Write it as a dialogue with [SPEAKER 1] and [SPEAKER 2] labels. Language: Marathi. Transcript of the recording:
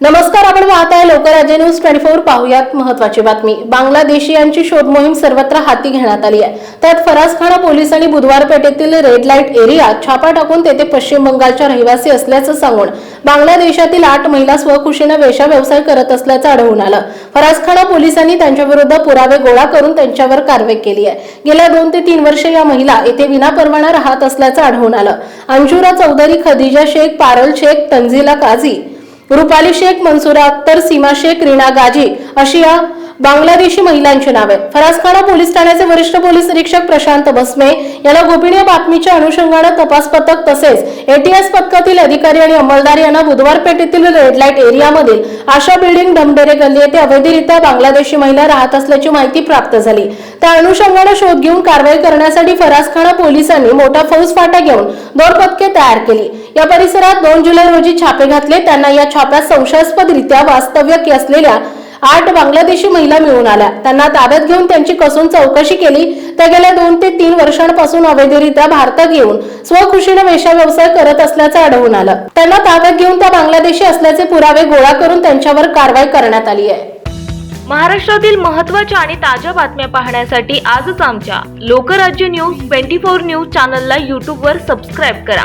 [SPEAKER 1] नमस्कार आपण पाहताय लोकराज्य न्यूज ट्वेंटी फोर पाहुयात महत्वाची बातमी. बांगलादेशीयांची शोध मोहीम सर्वत्र हाती घेण्यात आली आहे. त्यात फरासखाना पोलिसांनी बुधवार पेठेतील रेड लाइट एरियात छापा टाकून तेथे पश्चिम बंगालच्या रहिवासी असल्याचं सांगून बांगलादेशातील आठ महिला स्वखुशीनं वेशा व्यवसाय करत असल्याचं आढळून आलं. फरासखाना पोलिसांनी त्यांच्याविरुद्ध पुरावे गोळा करून त्यांच्यावर कारवाई केली आहे. गेल्या दोन ते तीन वर्ष या महिला येथे विनापरवाना राहत असल्याचं आढळून आलं. अंजुरा चौधरी खदिजा शेख पारल शेख तंझिला काझी रुपाली शेख मनसुरा अख्तर सीमा शेख रीना गाजी अशी या बांगलादेशी महिलांची नावे. फरासखाना पोलीस ठाण्याचे वरिष्ठ पोलीस निरीक्षक प्रशांत भस्मे याला गोपनीय बातमीच्या अनुषंगानं तपास पथक तसेच एटीएस पथकातील अधिकारी आणि अंमलदार यांना बुधवार पेठेतील रेडलाईट एरियामधील आशा बिल्डिंग डमडेरे गल्ली येथे अवैधरित्या बांगलादेशी महिला राहत असल्याची माहिती प्राप्त झाली. त्या अनुषंगानं शोध घेऊन कारवाई करण्यासाठी फरासखाना पोलिसांनी मोठा फौज फाटा घेऊन दोन पथके तयार केली. या परिसरात दोन जुलै रोजी छापे घातले. त्यांना या छाप्यात संशयास्पदरित्या वास्तव्य असलेल्या आठ बांगलादेशी महिला मिळून आल्या. त्यांना ताब्यात घेऊन त्यांची कसून चौकशी केली. त्या गेल्या दोन ते तीन वर्षांपासून अवैधरित्या भारतात येऊन स्वखुशीने वेश्या व्यवसाय करत असल्याचं आढळून आलं. त्यांना ताब्यात घेऊन त्या बांगलादेशी असल्याचे पुरावे गोळा करून त्यांच्यावर कारवाई करण्यात आली आहे.
[SPEAKER 2] महाराष्ट्रातील महत्त्वाच्या आणि ताज्या बातम्या पाहण्यासाठी आजच आमच्या Lokrajya news twenty four news चॅनलला यूट्यूबवर सबस्क्राईब करा.